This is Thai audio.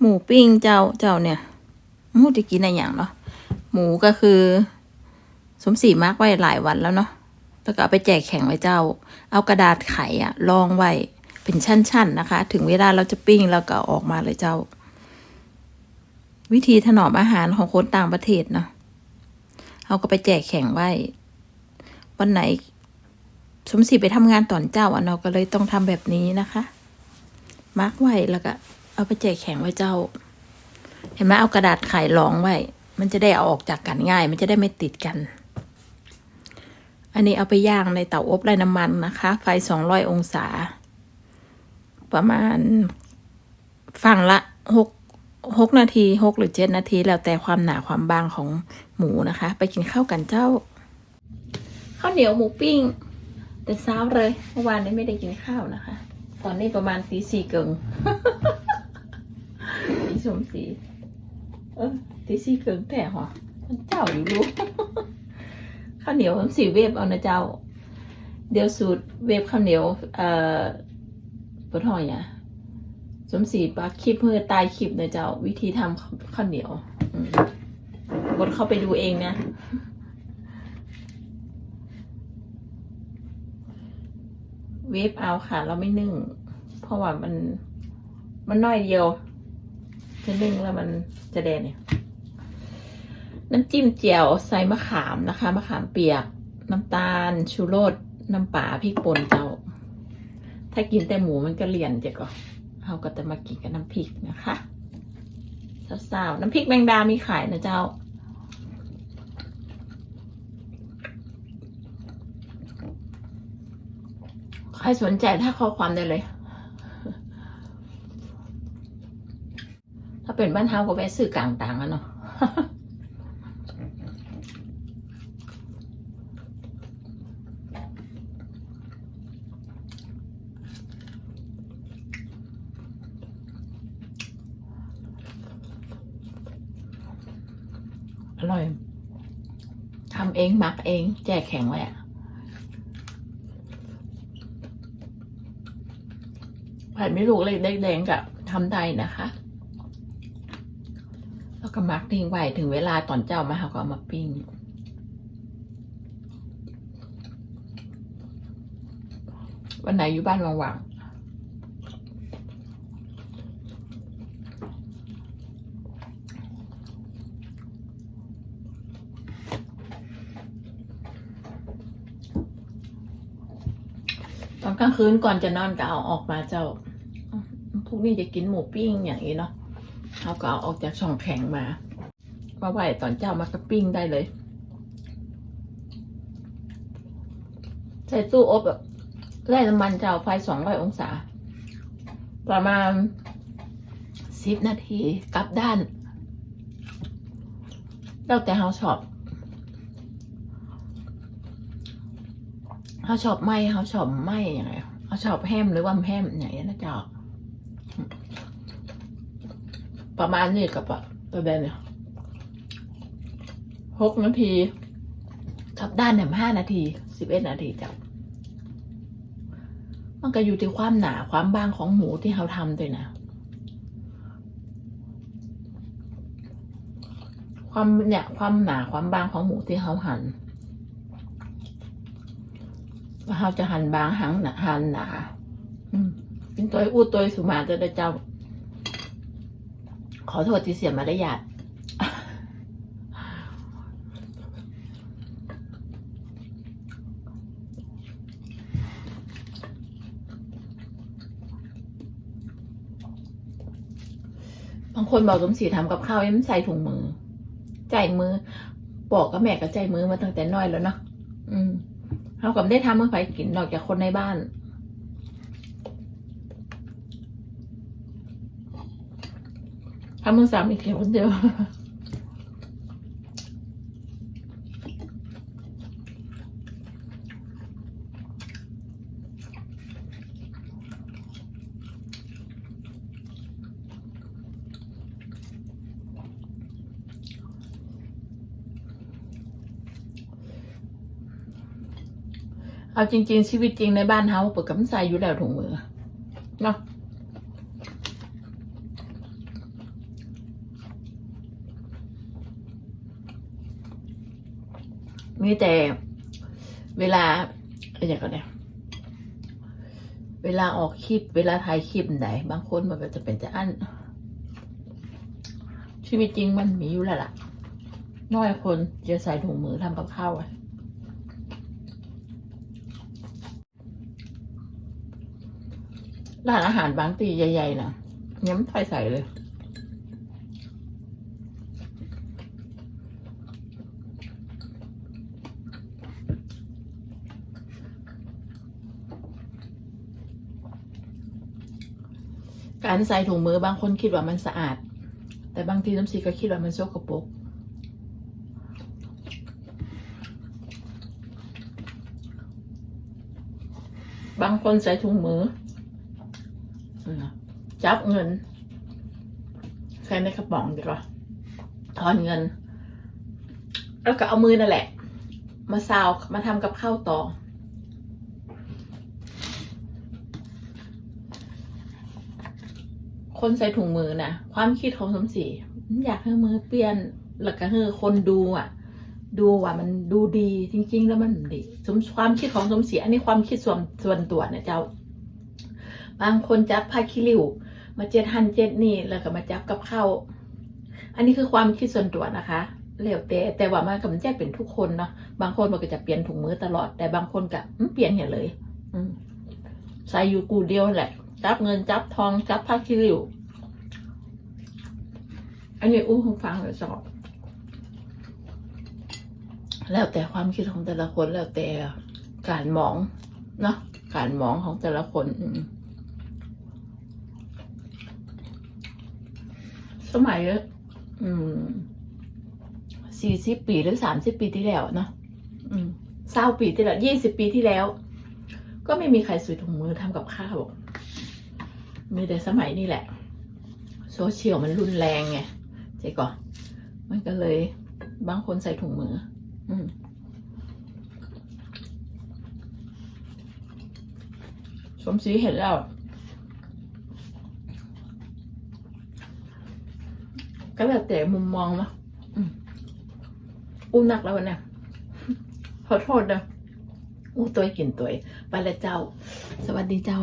หมูปิ้งเจ้าเจ้าเนี่ยมูจะกินอะไรอย่างเนาะหมูก็คือ สมศรีมากไว้หลายวันแล้วเนาะแล้วก็เอาไปแจกแข่งไว้เจ้า เอากระดาษไขอะรองไว้เป็นชั้น ๆ นะคะ ถึงเวลาเราจะปิ้งแล้วก็อออกมาเลยเจ้า วิธีถนอมอาหารของคนต่างประเทศเนาะเอาก็ไปแจกแข่งไว้ วันไหนสมศรีไปทำงานตอนเจ้าอะเนาะก็เลยต้องทำแบบนี้นะคะ มาร์กไว้แล้วก็ เอาไปแจกแข่งไว้เจ้า เห็นไหมเอากระดาษไขรองไว้ มันจะได้เอาออกจากกันง่าย มันจะได้ไม่ติดกัน อันนี้เอาไปย่างในเตาอบไร้น้ำมันนะคะ ไฟสองร้อยองศา ประมาณฝั่งละหกหกนาทีหกหรือเจ็ดนาที แล้วแต่ความหนาความบางของหมูนะคะ ไปกินข้าวกันเจ้าข้าวเหนียวหมูปิ้ง แต่เช้าเลยเมื่อวานนี้ไม่ได้กินข้าวนะคะ ตอนนี้ประมาณตีสี่เกิง สมสีเออตีสี่เกิงแต่หรอมันเจ้าอยู่รู้ข้าวเหนียวผมสีเวฟเอานะเจ้า เดี๋ยวสูตรเวฟข้าวเหนียวเอ่อปวดหอยอะสมศรีปลาคลิปเพื่อตายคลิปนะเจ้า วิธีทำข้าวเหนียวอืมกดเข้าไปดูเองนะเวฟเอาค่ะ เราไม่นึ่ง เพราะว่ามัน มันน้อยเดียว จะนึ่งแล้วมันจะแดงเนี่ย น้ำจิ้มเจียวใส่มะขามนะคะ มะขามเปียก น้ำตาล ชูรส น้ำปลาพริกป่นเจ้า ถ้ากินแต่หมูมันก็เลี่ยนจะก่อนเราก็จะมากินกับน้ำพริกนะคะสาวๆน้ำพริกแมงดามีขายนะเจ้าใครสนใจถ้าข้อความได้เลย ถ้า เป็นบ้านเฮาก็แวะซื้อกลางต่างอะเนาะอร่อยทำเองหมักเอง แจกแข็งไว้อะผัดไม่ลูกเล็กแดงๆกับทำได้นะคะ ก็มักทิ้งไว้ถึงเวลาตอนเจ้ามาเขาก็เอามาปิ้งวันไหนอยู่บ้านว่างๆตอนกลางคืนก่อนจะนอนก็เอาออกมาเจ้าพวกนี้จะกินหมูปิ้งอย่างนี้เนาะ เขาก็เอาออกจากช่องแข็งมามาไหวตอนเจ้ามาก็ปิ้งได้เลย ใส่ตู้อบแบบไล่น้ำมันเจ้าไฟสองร้อยองศา ประมาณสิบนาทีกลับด้าน แล้วแต่เขาชอบเขาชอบไหมเขาชอบไหมอย่างไรเขาชอบแฮมหรือว่าแฮมอย่างนี้นะเจ้า ประมาณนี้กับอะตัวแบนเนี่ยหกนาทีกลับด้านเนี่ยห้านาทีสิบเอ็ดนาทีจ้ะมันก็อยู่ที่ความหนาความบางของหมูที่เขาทำด้วยนะ ความเนี่ยความหนาความบางของหมูที่เขาหัน่นเขาจะหั่นบางหังหนาหั่นหนาอืมเป็นตัวอู้ตัวสุมาจะได้เจ้า ขอโทษที่เสียมารยาทบางคนบอกสมศรีทำกับข้าวยังใส่ถุงมือ ใจมือ บอกกับแม่ก็ใจมือมาตั้งแต่น้อยแล้วเนาะอืมเขากับได้ทำเมื่อไปกินนอกจากคนในบ้าน ทำมือสามอีกเดียวคนเดียวเอาจริง ๆ ชีวิตจริงในบ้านเฮาเปิดกับใส่อยู่แล้วถุงมือเนาะ มีแต่เวลาอะไรอย่างเงี้ยเวลาออกคลิป เวลาถ่ายคลิปไหน บางคนมันก็จะเป็นจะอัน ชีวิตจริงมันมีอยู่แล้วล่ะ น้อยคนจะใส่ถุงมือทำกับข้าวอะร้านอาหารบางตีใหญ่ๆนะย้ำไฟใส่เลย การใส่ถุงมือบางคนคิดว่ามันสะอาด แต่บางทีน้ำซีก็คิดว่ามันโซกปรกบางคนใส่ถุงมือจับเงินใส่ในกระป๋องดีกว่าถอนเงิน แล้วก็เอามือนั่นแหละ มาซาวมาทำกับข้าวต่อ คนใส่ถุงมือนะความคิดของสมศรีอยากให้มือเปลี่ยนแล้วก็ให้คนดูอะ ดูว่ามันดูดีจริง ๆ แล้วมันดีสมความคิดของสมศรีอันนี้ความคิดส่วนส่วนตัวนะเจ้า บางคนจับผ้าคิริวมาเจ็ดหันเจ็ดนี่แล้วก็มาจับกับข้าวอันนี้คือความคิดส่วนตัวนะคะแล้วแต่แต่ว่ามันก็ไมันจะเป็นทุกคนเนาะบางคนมันก็จะเปลี่ยนถุงมือตลอด แต่บางคนก็อืมเปลี่ยนอย่างเลย อืใส่อยู่กูเดียวแหละ จับเงินจับทองจับผ้าคิริวอันนี้อู้คงฟังเลยสอบ แล้วแต่ความคิดของแต่ละคนแล้วแต่การมองเนาะการมองของแต่ละคนสมัยอืมสี่สิบปีหรือสามสิบปีที่แล้วเนาะเศร้าปีที่แล้วยี่สิบปีที่แล้ว ก็ไม่มีใครซื้อถุงมือทำกับข้าว มีแต่สมัยนี้แหละ โซเชียลมันรุนแรงไงใช่ก่อนมันก็เลย บางคนใส่ถุงมือ อืมสมศรีเห็นแล้วก็แล้วแต่มุมมองนะอู้หนักแล้วนเนี้ยขอโทษนะอู้ตัวกินตัวไปแล้วเจ้า สวัสดีเจ้า